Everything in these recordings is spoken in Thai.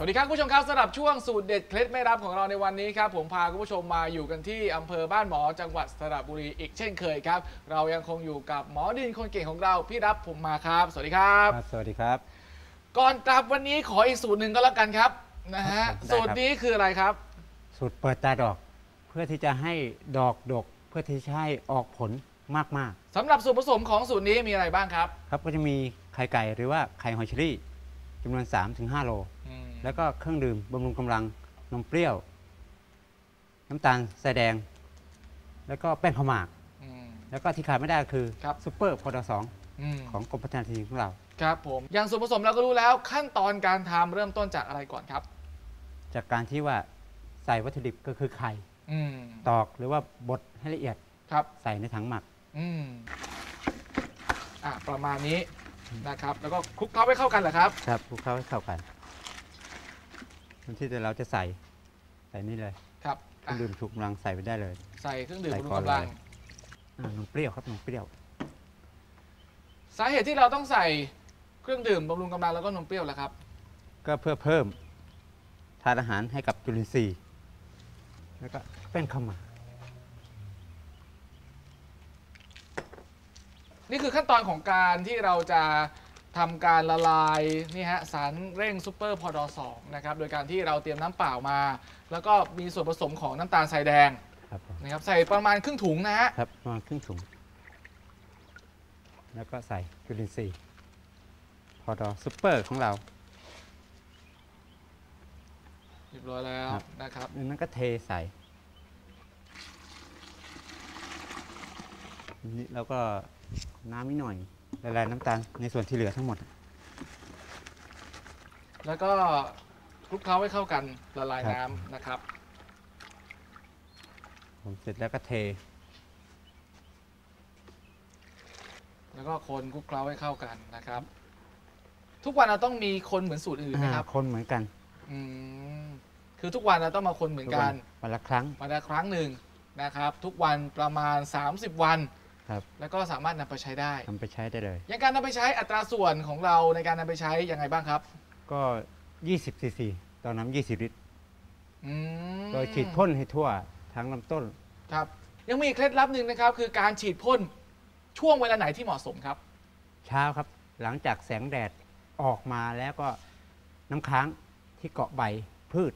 วัสดีครับคุณผู้ชมครับสำหรับช่วงสูตรเด็ดเคล็ดไม่รับของเราในวันนี้ครับผมพาคุณผู้ชมมาอยู่กันที่อำเภอบ้านหมอจังหวัดสระบุรีอีกเช่นเคยครับ เรายังคงอยู่กับหมอดินคนเก่งของเราพี่รับผมมาครับ สวัสดีครับครับ สวัสดีครับ ก่อนกลับวันนี้ขออีกสูตรหนึ่งก็แล้วกันครับนะฮะครับได้ครับ สูตรนี้คืออะไรครับ สูตรเปิดตาดอก เพื่อที่จะให้ดอกดก เพื่อที่จะให้ออกผลมากสำหรับส่วนผสมของสูตรนี้มีอะไรบ้างครับ ๆ ครับก็จะมีไข่ไก่หรือว่าไข่หอยเชอรี่จำนวน 3-5 โลอืม แล้วก็เครื่องดื่มบำรุงกำลังนมเปรี้ยว น้ำตาลทรายแดง แล้วก็แป้งข้าวหมาก อืม แล้วก็ที่ขาดไม่ได้ก็คือครับ ซูเปอร์พอดสองอืมของกรมพัฒนาที่ดินของเรา ครับผม อย่างส่วนผสมเราก็รู้แล้วขั้นตอนการทำเริ่มต้นจากอะไรก่อนครับ จากการที่ว่าใส่วัตถุดิบก็คือไข่ อืมตอกหรือว่าบดให้ละเอียดครับ ใส่ในถังหมัก อืมอะประมาณนี้นะครับ แล้วก็คลุกเคล้าให้เข้ากันเหรอครับ ครับคลุกเคล้าให้เข้ากัน ที่เราจะใส่ใส่นี่เลยครับเคอะรื่องดื่มชูกำลังใส่ไปได้เลย ใส่เครื่องดื่มใส่บำรุงก่อนกำลังเลย อ่านมเปรี้ยวครับนมเปรี้ยว สาเหตุที่เราต้องใส่เครื่องดื่มบำรุงกำลังแล้วก็นมเปรี้ยวแหละครับ ก็เพื่อเพิ่มทานอาหารให้กับจุลินทรีย์ แล้วก็แป้งข้าวหมากนี่คือขั้นตอนของการที่เราจะ ทำการละลายนี่ฮะสารเร่งซูเปอร์พอดอสองนะครับโดยการที่เราเตรียมน้ำเปล่ามา แล้วก็มีส่วนผสมของน้ำตาลทรายแดงครับผมนะครับใส่ประมาณครึ่งถุงนะฮะครับประมาณครึ่งถุง แล้วก็ใส่จุลินทรีย์พอดอซุปเปอร์ของเรา เรียบร้อยแล้วครับ นะครับดังนั้นก็เทใส่ทีนี้เราก็น้ำนิดหน่อย ละลายน้ำตาลในส่วนที่เหลือทั้งหมด แล้วก็คลุกเคล้าให้เข้ากันละลายครับ น้ำนะครับ ผมเสร็จแล้วก็เท แล้วก็คนคลุกเคล้าให้เข้ากันนะครับ ทุกวันเราต้องมีคนเหมือนสูตรอื่นนะครับ อ่าคนเหมือนกันอืมคือทุกวันเราต้องมาคนเหมือนกันวันละครั้ง วันละครั้งหนึ่งนะครับ ทุกวันประมาณ 30 วัน ครับแล้วก็สามารถนำไปใช้ได้นำไปใช้ได้เลย อย่างการนำไปใช้อัตราส่วนของเราในการนำไปใช้ยังไงบ้างครับ ก็ 20ซีซีต่อน้ำ20 ลิตรอืมโดยฉีดพ่นให้ทั่วทั้งลำต้นครับยังมีเคล็ดลับหนึ่งนะครับ คือการฉีดพ่นช่วงเวลาไหนที่เหมาะสมครับ เช้าครับหลังจากแสงแดดออกมาแล้วก็น้ำค้างที่เกาะใบพืช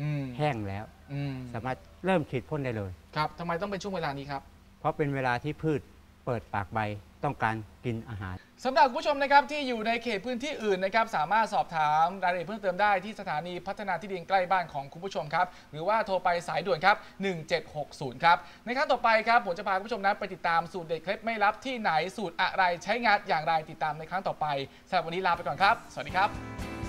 อืมแห้งแล้วอืมสามารถเริ่มฉีดพ่นได้เลย ครับทำไมต้องเป็นช่วงเวลานี้ครับ เพราะเป็นเวลาที่พืช เปิดปากใบต้องการกินอาหารสำหรับคุณผู้ชมนะครับที่อยู่ในเขตพื้นที่อื่นนะครับสามารถสอบถามรายละเอียดเพิ่มเติมได้ที่สถานีพัฒนาที่ดินใกล้บ้านของคุณผู้ชมครับหรือว่าโทรไปสายด่วนครับ 1760 ครับในครั้งต่อไปครับผมจะพาคุณผู้ชมนั้นไปติดตามสูตรเด็ดเคล็ดไม่ลับที่ไหนสูตรอะไรใช้งานอย่างไรติดตามในครั้งต่อไปสำหรับวันนี้ลาไปก่อนครับ สวัสดีครับ